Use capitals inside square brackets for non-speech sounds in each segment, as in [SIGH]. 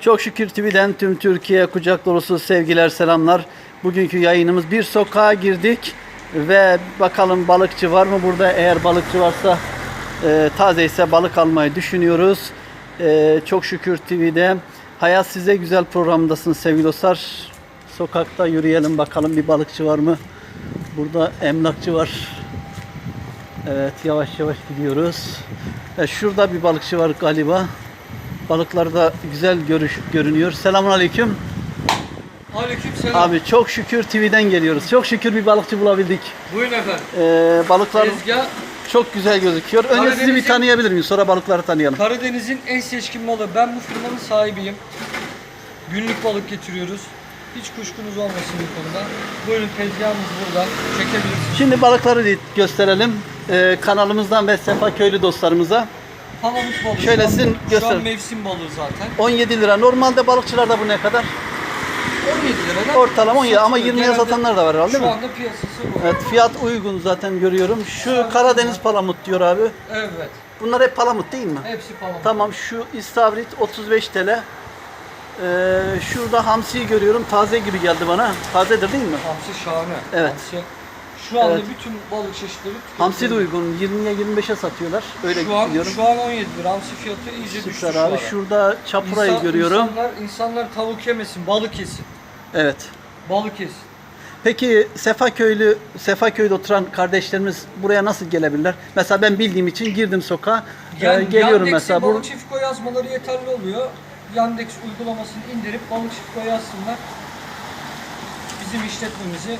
Çok şükür TV'den tüm Türkiye kucak dolusu sevgiler, selamlar. Bugünkü yayınımız bir sokağa girdik ve bakalım balıkçı var mı burada? Eğer balıkçı varsa e, taze ise balık almayı düşünüyoruz. E, çok şükür TV'de Hayat Size Güzel programındasınız sevgili dostlar. Sokakta yürüyelim bakalım bir balıkçı var mı? Burada emlakçı var. Evet yavaş yavaş gidiyoruz. E, şurada bir balıkçı var galiba. Balıklar da güzel görüş, görünüyor. Selamun aleyküm. Aleyküm selam. Abi çok şükür TV'den geliyoruz. Çok şükür bir balıkçı bulabildik. Buyurun efendim. Ee, balıklar Tezgah çok güzel gözüküyor. Önce sizi bir tanıyabilir miyim? Sonra balıkları tanıyalım. Karadeniz'in en seçkin malı. Ben bu firmanın sahibiyim. Günlük balık getiriyoruz. Hiç kuşkunuz olmasın bu konuda. Buyurun tezgahımız burada. Çekebilirsiniz. Şimdi balıkları gösterelim. Ee, kanalımızdan ve Sefa Köylü dostlarımıza. Palamut balığı. Şöyle sizin Şu gösterin. an mevsim balığı zaten. 17 lira. Normalde balıkçılarda bu ne kadar? 17 liradan. Ortalama 17 ama satılıyor. 20'ye Genelde satanlar da var herhalde değil Şu mi? anda piyasası bu. Evet fiyat uygun zaten görüyorum. Şu Karadeniz palamut diyor abi. Evet. Bunlar hep palamut değil mi? Hepsi palamut. Tamam şu istavrit 35 TL. Ee, şurada hamsiyi görüyorum. Taze gibi geldi bana. Tazedir değil mi? Hamsi şahane. Evet. Hamsi. Şu anda Evet. bütün balık çeşitleri Hamsi de tüketiliyor. uygun. 20'ye 25'e satıyorlar. Öyle Şu an, biliyorum. şu an 17 lira. Hamsi fiyatı iyice düştü Süper şu abi. ara. Şurada çapurayı İnsan- görüyorum. İnsanlar, insanlar tavuk yemesin, balık yesin. Evet. Balık yesin. Peki Sefaköylü, Sefaköy'de oturan kardeşlerimiz buraya nasıl gelebilirler? Mesela ben bildiğim için girdim sokağa. ee, geliyorum Yandex'e mesela. Bu, balık çiftko yazmaları yeterli oluyor. Yandex uygulamasını indirip balık çiftko yazsınlar. Bizim işletmemizi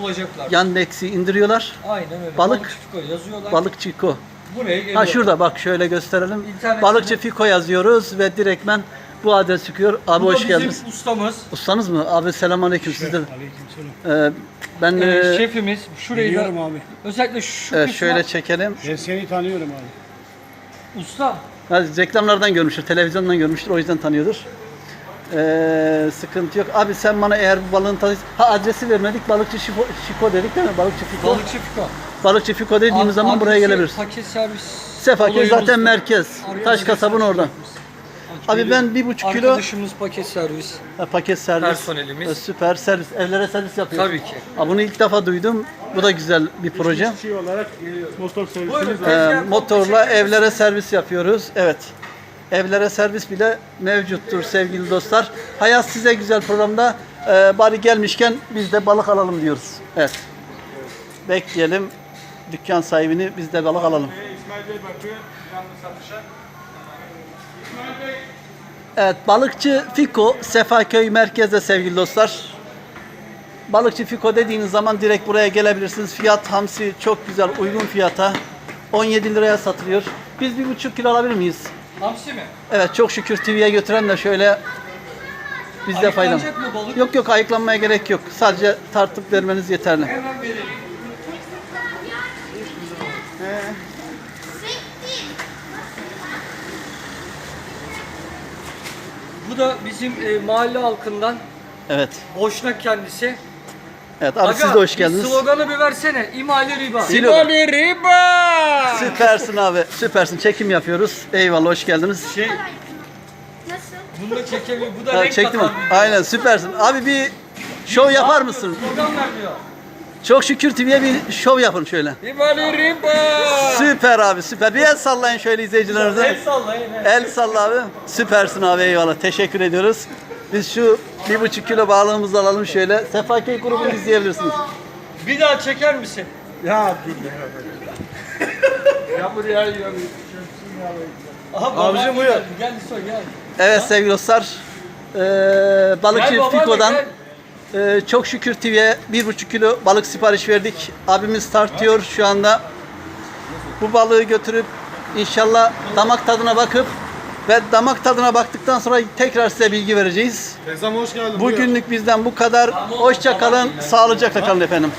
bulacaklar. Yandex'i indiriyorlar. Aynen öyle. Balık- Balık, çiftko yazıyorlar. Balık Çiko. Buraya geliyor. Ha şurada bak şöyle gösterelim. İnternetten- Balıkçı Fiko yazıyoruz ve direktmen bu adres çıkıyor. Abi Bu da hoş bizim geldiniz. ustamız. Ustanız mı? Abi selamünaleyküm sizde. Aleykümselam. Ee, ben Ee, e, şefimiz şurayı da Biliyorum abi. özellikle şu evet, kısma şöyle çekelim. Ben seni tanıyorum abi. usta Ha, reklamlardan görmüştür, televizyondan görmüştür. O yüzden tanıyordur. Ee, sıkıntı yok. Abi sen bana eğer bu balığın tadı... Ha adresi vermedik. Balıkçı Şifo, Şiko dedik değil mi? Balıkçı Fiko. balık çiftko. Balıkçı Fiko dediğimiz Ad- zaman buraya adresi, gelebiliriz. Paket servis. Sefaköy olayımız zaten merkez. Araya Taş kasabın mesaj orada. bırakmışsın. Abi ben bir buçuk kilo Arkadaşımız paket servis. Ha, paket servis. Personelimiz. Ha, Süper servis. Evlere servis yapıyor. Tabii ki. Ha, bunu ilk defa duydum. Bu da güzel bir proje. Şey olarak motor servisimiz var. Ee, motorla evlere servis yapıyoruz. Evet. Evlere servis bile mevcuttur sevgili dostlar. Hayat size güzel programda e, bari gelmişken biz de balık alalım diyoruz. Evet. Bekleyelim dükkan sahibini biz de balık alalım. İsmail Bey bakıyor. Canlı satışa. Evet balıkçı Fiko Sefaköy merkezde sevgili dostlar. Balıkçı Fiko dediğiniz zaman direkt buraya gelebilirsiniz. Fiyat hamsi çok güzel uygun fiyata. 17 liraya satılıyor. Biz bir buçuk kilo alabilir miyiz? Hamsi mi? Evet çok şükür TV'ye götüren de şöyle biz de faydalı. Ayıklanacak mı balık? Yok yok ayıklanmaya gerek yok. Sadece tartıp vermeniz yeterli. Hemen verelim. Bu da bizim e, mahalle halkından Evet. Boşnak kendisi. Evet abi Aga, siz de hoş bir geldiniz. Sloganı bir versene. İmali riba. Slogan. riba. Süpersin abi. Süpersin. Çekim yapıyoruz. Eyvallah hoş geldiniz. Şey, Nasıl? bunu da çekelim. Bu da Ha, renk çektim katan bir- Aynen süpersin. Abi bir şov yapar mısın? Slogan vermiyor. Çok şükür TV'ye bir şov yapın şöyle. İmali riba. Süper abi süper. Bir el sallayın şöyle izleyicilerinize. El sallayın. el. El salla abi. Süpersin abi eyvallah. Teşekkür ediyoruz. Biz şu bir buçuk kilo balığımızı alalım şöyle. Sefaköy grubunu izleyebilirsiniz. Bir daha çeker misin? Ya dur ya. [LAUGHS] ya buraya ya. Aha, Abicim buyur. Gel İso gel. Evet sevgili dostlar. Ee, balıkçı Gel Fiko'dan gel. e, çok şükür TV'ye bir buçuk kilo balık sipariş verdik. Abimiz tartıyor şu anda. Bu balığı götürüp inşallah damak tadına bakıp ve damak tadına baktıktan sonra tekrar size bilgi vereceğiz. Teyzem hoş geldin. Bugünlük bizden bu kadar. Hoşça kalın, sağlıcakla kalın efendim.